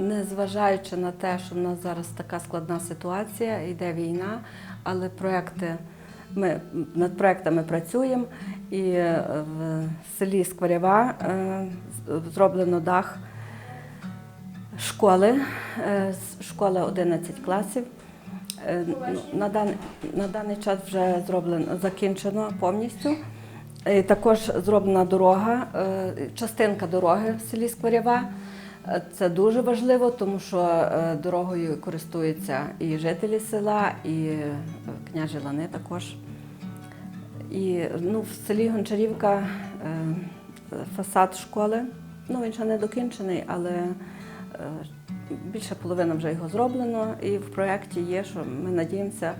Незважаючи на те, що в нас зараз така складна ситуація, йде війна, але проекти, ми над проектами працюємо. І е, в селі Скворява е, зроблено дах школи, е, школа 11 класів. На даний, на даний час вже зроблено, закінчено повністю. Е, Також зроблена дорога, частинка дороги в селі Скворява. Це дуже важливо, тому що е, дорогою користуються і жителі села, і е, княжі Лани також. І ну, в селі Гончарівка е, фасад школи. Ну, він ще не докінчений, але більше половина вже його зроблено. І в проєкті є, що ми надіємося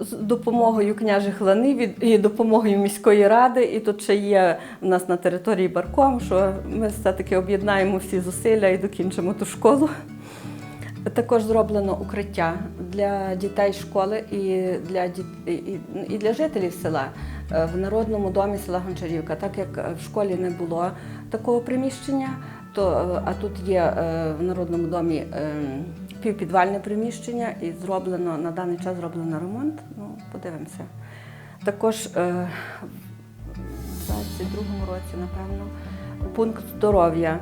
з допомогою княжих лани і допомогою міської ради. І тут ще є у нас на території барком, що ми все-таки об'єднаємо всі зусилля і докінчимо ту школу. Також зроблено укриття для дітей школи і для, діт- і, для жителів села Е, в народному домі села Гончарівка. Так як в школі не було такого приміщення, то, е, а тут є е, в народному домі е, півпідвальне приміщення і зроблено на даний час зроблено ремонт. Ну, подивимося. Також в 22-му році, напевно, пункт здоров'я.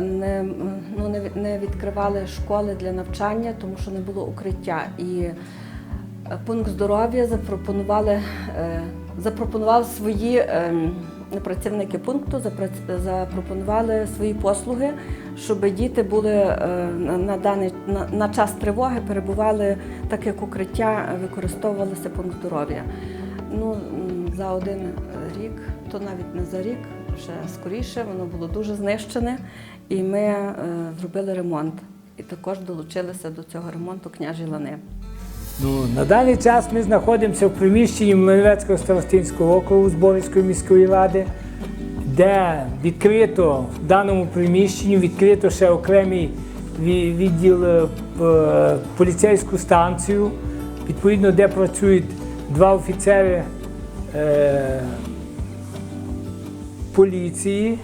Не, ну, не, не відкривали школи для навчання, тому що не було укриття. І пункт здоров'я запропонували, запропонував свої е, працівники пункту, запропонували свої послуги, щоб діти були е, на, даний на, час тривоги перебували так, як укриття використовувалося пункт здоров'я. Ну, за один рік, то навіть не за рік, вже скоріше, воно було дуже знищене, і ми е, зробили ремонт. І також долучилися до цього ремонту княжі лани. Ну, на даний час ми знаходимося в приміщенні Млинецького старостинського округу Зборівської міської ради, де відкрито в даному приміщенні відкрито ще окремий відділ е, поліцейську станцію, відповідно, де працюють два офіцери е, поліції,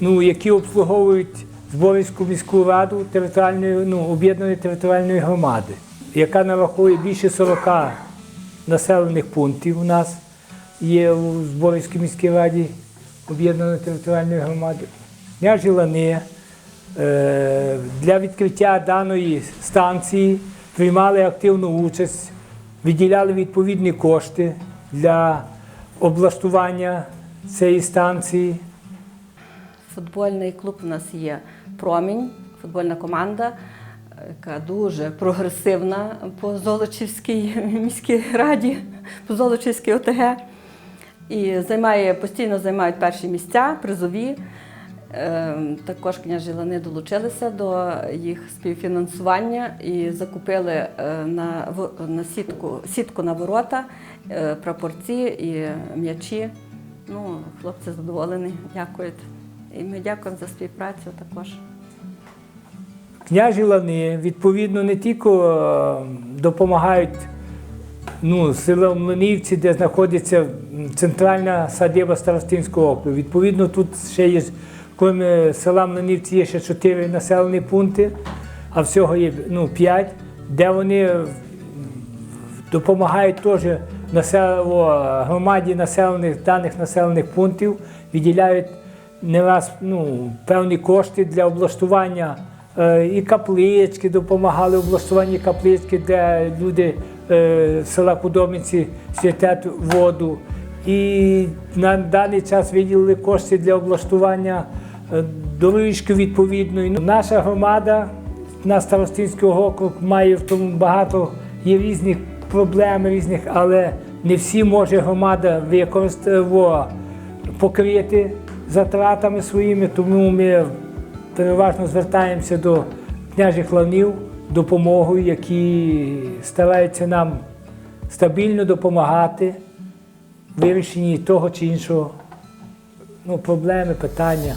ну, які обслуговують Зборівську міську раду територіальної, ну, об'єднаної територіальної громади, яка нарахує більше 40 населених пунктів у нас є у Зборівській міській раді об'єднаної територіальної громади. Княжі Лани е, для відкриття даної станції приймали активну участь, виділяли відповідні кошти для облаштування цієї станції. Футбольний клуб у нас є Промінь, футбольна команда, яка дуже прогресивна по Золочівській міській раді, по Золочівській ОТГ. І займає, постійно займають перші місця, призові. Е, Також княжі долучилися до їх співфінансування і закупили е, на, на сітку, сітку на ворота, е, прапорці і м'ячі. Ну, хлопці задоволені, дякують. І ми дякуємо за співпрацю також. Княжі лани, відповідно, не тільки е, допомагають ну, село Млинівці, де знаходиться центральна садиба Старостинського округу. Відповідно, тут ще є, крім села Млинівці, є ще чотири населені пункти, а всього є ну, п'ять, де вони допомагають теж громаді населених даних населених пунктів, виділяють не раз ну, певні кошти для облаштування е, і каплички, допомагали в облаштуванні каплички, де люди е, села Кудомиці святять воду. І на даний час виділили кошти для облаштування е, доріжки відповідної. Наша громада на Старостинського округ має в тому багато є різних проблем, різних, але не всі може громада використати покрити затратами своїми, тому ми переважно звертаємося до княжих ланів допомогою, які стараються нам стабільно допомагати в вирішенні того чи іншого ну, проблеми, питання.